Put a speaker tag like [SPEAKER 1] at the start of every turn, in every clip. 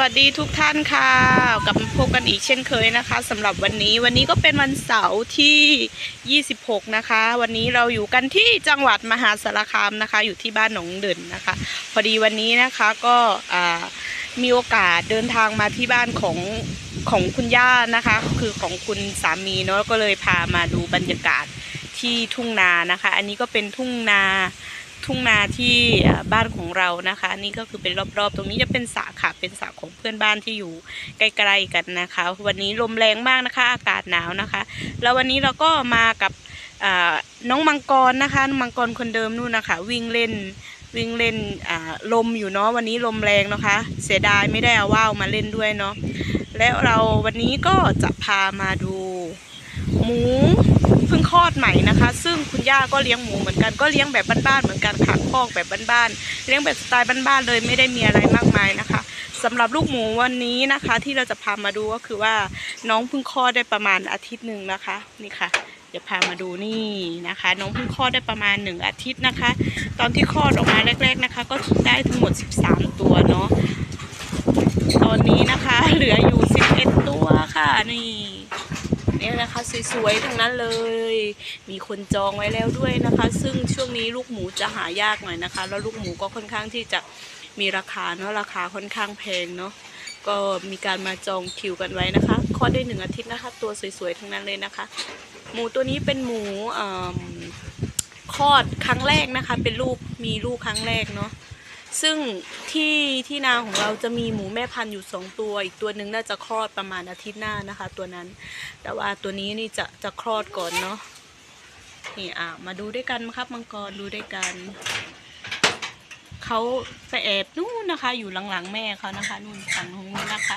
[SPEAKER 1] วัสดีทุกท่านค่ะ กลับมาพบกันอีกเช่นเคยนะคะสำหรับวันนี้วันนี้ก็เป็นวันเสาร์ที่ 26 นะคะ วันนี้เราอยู่กันที่จังหวัดมหาสารคามนะคะ อยู่ที่บ้านหนองเดินนะคะ พอดีวันนี้นะคะก็มีโอกาสเดินทางมาที่บ้านของของคุณย่านะคะ คือของคุณสามีเนาะก็เลยพามาดูบรรยากาศที่ทุ่งนานะคะ อันนี้ก็เป็นทุ่งนา ทุ่งนาที่บ้านของเรานะคะ นี่ก็คือเป็นรอบๆ ตรงนี้จะเป็นสระค่ะเป็นสระของเพื่อนบ้านที่อยู่ใกล้ๆกันนะคะ วันนี้ลมแรงมากนะคะ อากาศหนาวนะคะ แล้ววันนี้เราก็มากับน้องมังกรนะคะน้องมังกรคนเดิมนู่นนะคะ วิ่งเล่นวิ่งเล่นลมอยู่เนาะวันนี้ลมแรงนะคะ เสียดายไม่ได้เอาว่าวมาเล่นด้วยเนาะแล้วเราวันนี้ก็จะพามาดูหมู พิ่งคลอดใหม่นะคะ ซึ่งคุณย่าก็เลี้ยงหมูเหมือนกันก็เลี้ยงแบบบ้านๆเหมือนกันค่ะคอกแบบบ้านๆเลี้ยงแบบสไตล์บ้านๆเลยไม่ได้มีอะไรมากมายนะคะสำหรับลูกหมูวันนี้นะคะ ที่เราจะพามาดูก็คือว่าน้องเพิ่งคลอดได้ประมาณอาทิตย์หนึ่งนะคะนี่ค่ะเดี๋ยวพามาดูนี่นะคะ น้องเพิ่งคลอดได้ประมาณหนึ่งอาทิตย์นะคะ ตอนที่คลอดออกมาแรก ๆนะคะ ก็ได้ทั้งหมด 13 ตัวเนาะตอนนี้นะคะเหลืออยู่ 11 ตัวค่ะนี่ นี่ยนะคะ สวยๆทั้งนั้นเลย มีคนจองไว้แล้วด้วยนะคะ ซึ่งช่วงนี้ลูกหมูจะหายากหน่อยนะคะ แล้วลูกหมูก็ค่อนข้างที่จะมีราคาเนาะราคาค่อนข้างแพงเนาะก็มีการมาจองคิวกันไว้นะคะคลอดได้หนึ่งอาทิตย์นะคะ ตัวสวยๆทั้งนั้นเลยนะคะ หมูตัวนี้เป็นหมูคลอดครั้งแรกนะคะ เป็นลูกมีลูกครั้งแรกเนาะ ซึ่งที่ที่นาของเราจะมีหมูแม่พันธุ์อยู่สองตัว อีกตัวหนึ่งน่าจะคลอดประมาณอาทิตย์หน้านะคะ ตัวนั้น แต่ว่าตัวนี้นี่จะจะคลอดก่อนเนาะนี่อะมาดูด้วยกันครับมังกรดูด้วยกันเขาไปแอบนู่นนะคะ อยู่หลังๆแม่เขานะคะนู่นฝั่งนู้นนะคะ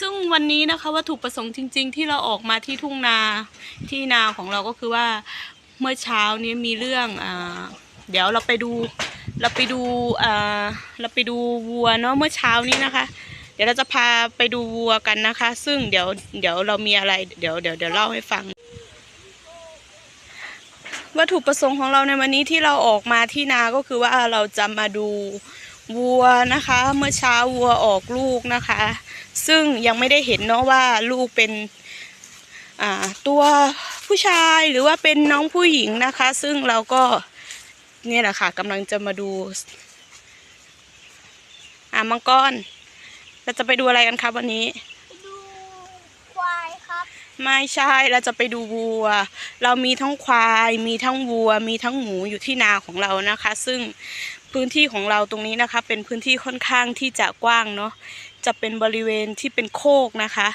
[SPEAKER 1] ซึ่งวันนี้นะคะวัตถุประสงค์จริง ๆ ที่เราออกมาที่ทุ่งนาที่นาของเราก็คือว่าเมื่อเช้านี้มีเรื่องอ่าเดี๋ยวเราไปดู เราไปดูอ่าเราไปดูวัวเนาะเมื่อเช้านี้นะคะ เดี๋ยวเราจะพาไปดูวัวกันนะคะ ซึ่งเดี๋ยวเดี๋ยวเรามีอะไรเดี๋ยวเดี๋ยวเดี๋ยวเล่าให้ฟัง วัตถุประสงค์ของเราในวันนี้ที่เราออกมาที่นาก็คือว่าเราจะมาดูวัวนะคะ เมื่อเช้าวัวออกลูกนะคะ ซึ่งยังไม่ได้เห็นเนาะว่าลูกเป็นอ่าตัวผู้ชายหรือว่าเป็นน้องผู้หญิงนะคะ ซึ่งเราก็ นี่ยแหละค่ะกำลังจะมาดูอ่ามังกรเราจะไปดูอะไรกันครับวันนี้
[SPEAKER 2] ดูควายครับ
[SPEAKER 1] ไม่ใช่เราจะไปดูวัว เรามีทั้งควายมีทั้งวัว มีทั้งหมูอยู่ที่นาของเรานะคะ ซึ่งพื้นที่ของเราตรงนี้นะคะ เป็นพื้นที่ค่อนข้างที่จะกว้างเนาะจะเป็นบริเวณที่เป็นโคกนะคะ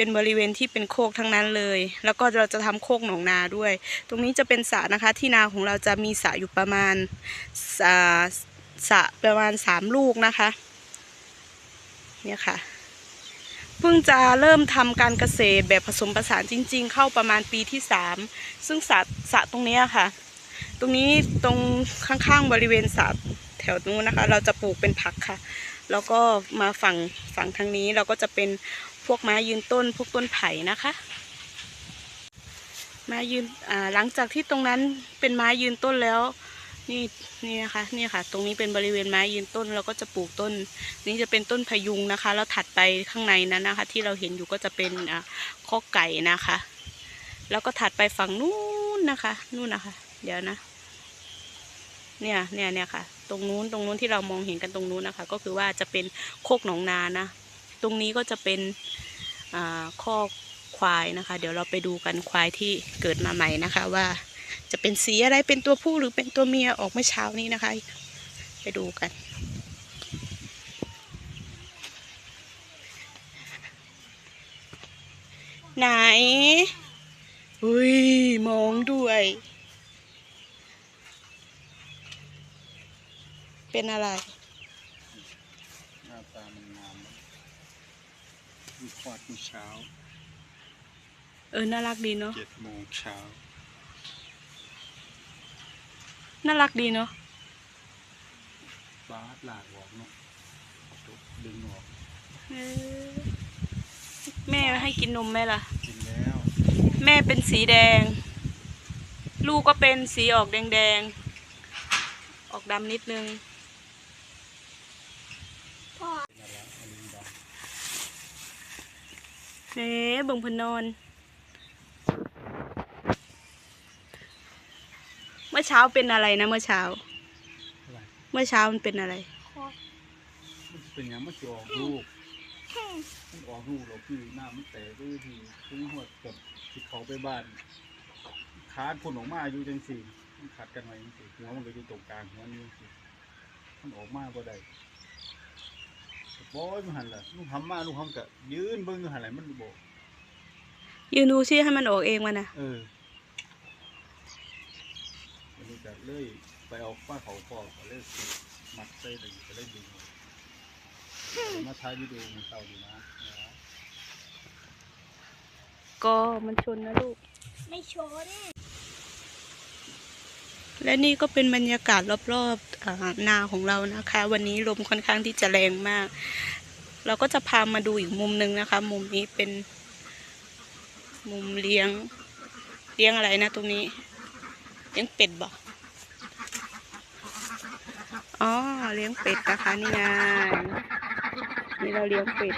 [SPEAKER 1] เป็นบริเวณที่เป็นโคกทั้งนั้นเลย แล้วก็เราจะทำโคกหนองนาด้วย ตรงนี้จะเป็นสระนะคะ ที่นาของเราจะมีสระอยู่ประมาณสระสระประมาณสามลูกนะคะ เนี่ยค่ะเพิ่งจะเริ่มทำการเกษตรแบบผสมผสานจริง ๆ เข้าประมาณปีที่สามซึ่งสระสระตรงนี้ค่ะ ตรงนี้ตรงข้างๆบริเวณสระแถวนู้นนะคะ เราจะปลูกเป็นผักค่ะ แล้วก็มาฝั่งฝั่งทางนี้เราก็จะเป็น พวกไม้ยืนต้นพวกต้นไผ่นะคะไม้ยืนหลังจากที่ตรงนั้นเป็นไม้ยืนต้นแล้วนี่นี่นะคะนี่ค่ะ ตรงนี้เป็นบริเวณไม้ยืนต้นเราก็จะปลูกต้น นี่จะเป็นต้นพยุงนะคะ แล้วถัดไปข้างในนั้นนะคะ ที่เราเห็นอยู่ก็จะเป็นข้อกไก่นะคะ แล้วก็ถัดไปฝั่งนู้นนะคะนู่นนะคะ เดี๋ยวนะ เนี่ยเนี่ยเนี่ยค่ะ ตรงนู้นตรงนู้นที่เรามองเห็นกันตรงนู้นนะคะ ก็คือว่าจะเป็นโคกหนองนานะ ตรงนี้ก็จะเป็นข้อควายนะคะ เดี๋ยวเราไปดูกันควายที่เกิดมาใหม่นะคะ ว่าจะเป็นสีอะไรเป็นตัวผู้หรือเป็นตัวเมียออกเมื่อเช้านี้นะคะ ไปดูกันไหน อุ้ย มองด้วย เป็นอะไร
[SPEAKER 3] หน้าตามันงามนะ มีคลอดเมื่อเช้า
[SPEAKER 1] เออ น่ารักดีเนาะ
[SPEAKER 3] เจ็ดโมงเช้า
[SPEAKER 1] น่ารักดีเนาะ
[SPEAKER 3] บ้าหลากออกเนาะตุ๊บดึงออก
[SPEAKER 1] เออ แม่ให้กินนมไหมล่ะ
[SPEAKER 3] กินแล้ว
[SPEAKER 1] แม่เป็นสีแดง ลูกก็เป็นสีออกแดงๆ ออกดำนิดนึง
[SPEAKER 2] พ่อ
[SPEAKER 3] นั่นแหละอันนี้ดำ
[SPEAKER 1] เฮ้เบิ่งเพนนอนเมื่อเช้าเป็นอะไรนะเมื่อเช้า
[SPEAKER 3] อะไร
[SPEAKER 1] เมื่อเช้ามันเป็นอะไร
[SPEAKER 3] มันจะเป็นหยังมันจะออกลูกมันออกลูกเราพี่หน้ามันแตกด้วยทีถึงหัวกับที่เขาไปบ้านขาดผลออกมาอยู่จังสี่มันขัดกันไว้จังสี่หัวมันก็อยู่ตรงกลางหัวนี่จังสี่มันออกมาบ่ได้ บอยมันหันล่ะลูกทำมาลูกทำกะยืนเบิ่งอยู่หันไหนมันบอก
[SPEAKER 1] ยืนดูซิให้มันออกเองมานะ
[SPEAKER 3] เออวันนี้ก็เลยไปเอาป้าเขาคอก็เลยสิมัดใส่เลยก็เลยดึงออกเอามาถ่ายวิดีโอมันเต่าดีนะ
[SPEAKER 1] ก็มันชนนะลูก
[SPEAKER 2] ไม่ชน
[SPEAKER 1] และนี่ก็เป็นบรรยากาศรอบๆอ่า นาของเรานะคะ วันนี้ลมค่อนข้างที่จะแรงมาก เราก็จะพามาดูอีกมุมหนึ่งนะคะ มุมนี้เป็น มุมเลี้ยง เลี้ยงอะไรนะตรงนี้ เลี้ยงเป็ดบ่อ๋อเลี้ยงเป็ดนะคะนี่ไงนี่เราเลี้ยงเป็ด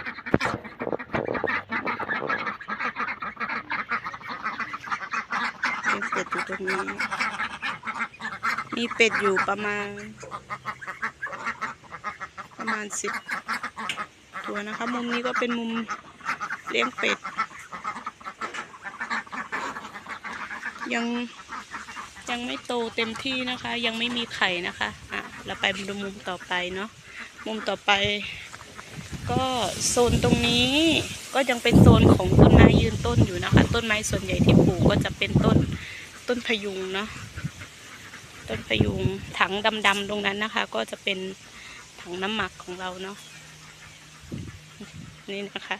[SPEAKER 1] เลี้ยงเป็ดอยู่ตรงนี้ มีเป็ดอยู่ประมาณ ประมาณสิบตัวนะคะ มุมนี้ก็เป็นมุมเลี้ยงเป็ด ยังยังไม่โตเต็มที่นะคะ ยังไม่มีไข่นะคะอะเราไปดูมุมต่อไปเนาะมุมต่อไป ก็โซนตรงนี้ก็ยังเป็นโซนของต้นไม้ยืนต้นอยู่นะคะ ต้นไม้ส่วนใหญ่ที่ปลูกก็จะเป็นต้นต้นพยุงเนาะ ต้นพยุงถังดำๆตรงนั้นนะคะ ก็จะเป็นถังน้ำหมักของเราเนาะนี่นะคะ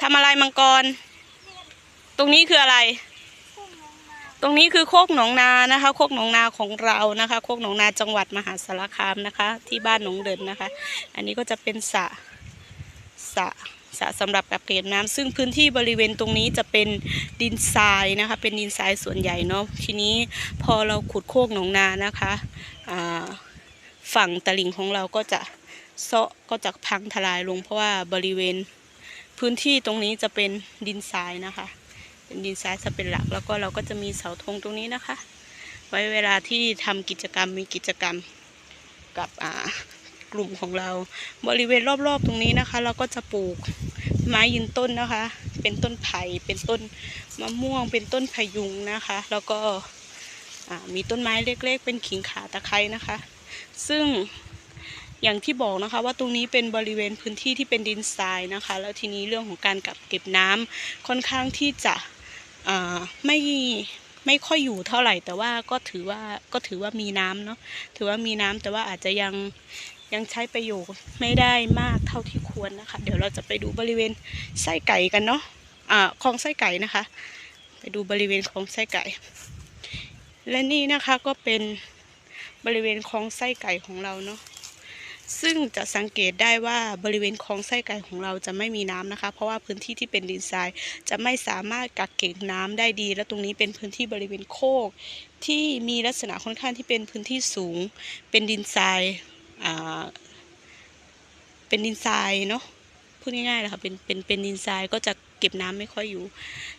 [SPEAKER 1] ทำอะไรมังกร ตรงนี้คืออะไร ตรงนี้คือโคกหนองนานะคะ โคกหนองนาของเรานะคะ โคกหนองนาจังหวัดมหาสารคามนะคะ ที่บ้านหนองเดินนะคะ อันนี้ก็จะเป็นสระ สระสระสำหรับกักเก็บน้ำซึ่งพื้นที่บริเวณตรงนี้จะเป็นดินทรายนะคะ เป็นดินทรายส่วนใหญ่เนาะทีนี้พอเราขุดโคกหนองนานะคะฝั่งตลิ่งของเราก็จะเซาะก็จะพังทลายลง เพราะว่าบริเวณพื้นที่ตรงนี้จะเป็นดินทรายนะคะ เป็นดินทรายจะเป็นหลักแล้วก็เราก็จะมีเสาธงตรงนี้นะคะ ไว้เวลาที่ทำกิจกรรมมีกิจกรรมกับอ่า กลุ่มของเรา บริเวณรอบๆตรงนี้นะคะ เราก็จะปลูกไม้ยืนต้นนะคะ เป็นต้นไผ่เป็นต้นมะม่วง เป็นต้นพยุงนะคะ แล้วก็มีต้นไม้เล็ก ๆ เป็นขิงขาตะไคร้นะคะ ซึ่งอย่างที่บอกนะคะว่าตรงนี้เป็นบริเวณพื้นที่ที่เป็นดินทรายนะคะ แล้วทีนี้เรื่องของการกักเก็บน้ำค่อนข้างที่จะอ่าไม่ไม่ค่อยอยู่เท่าไหร่แต่ว่าก็ถือว่าก็ถือว่ามีน้ำเนาะถือว่ามีน้ำแต่ว่าอาจจะยัง ยังใช้ประโยชน์ไม่ได้มากเท่าที่ควรนะคะ เดี๋ยวเราจะไปดูบริเวณไส้ไก่กันเนาะอ่าคลองไส้ไก่นะคะ ไปดูบริเวณคลองไส้ไก่ และนี่นะคะก็เป็นบริเวณคลองไส้ไก่ของเราเนาะซึ่งจะสังเกตได้ว่าบริเวณคลองไส้ไก่ของเราจะไม่มีน้ำนะคะ เพราะว่าพื้นที่ที่เป็นดินทรายจะไม่สามารถกักเก็บน้ำได้ดี และตรงนี้เป็นพื้นที่บริเวณโคก ที่มีลักษณะค่อนข้างที่เป็นพื้นที่สูง เป็นดินทราย เป็นดินทรายเนาะพูดง่ายๆเลยค่ะเป็นเป็นเป็นดินทรายก็จะเก็บน้ำไม่ค่อยอยู่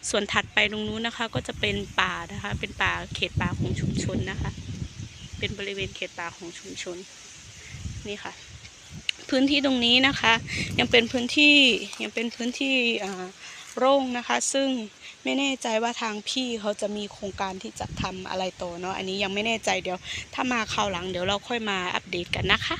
[SPEAKER 1] ส่วนถัดไปตรงนู้นนะคะ ก็จะเป็นป่านะคะ เป็นป่าเขตป่าของชุมชนนะคะ เป็นบริเวณเขตป่าของชุมชนนี่ค่ะ พื้นที่ตรงนี้นะคะ ยังเป็นพื้นที่ยังเป็นพื้นที่อ่าโร่งนะคะ ซึ่ง ไม่แน่ใจว่าทางพี่เขาจะมีโครงการที่จะทำอะไรต่อเนาะอันนี้ยังไม่แน่ใจเดี๋ยว ถ้ามาคราวหลังเดี๋ยวเราค่อยมาอัปเดตกันนะคะ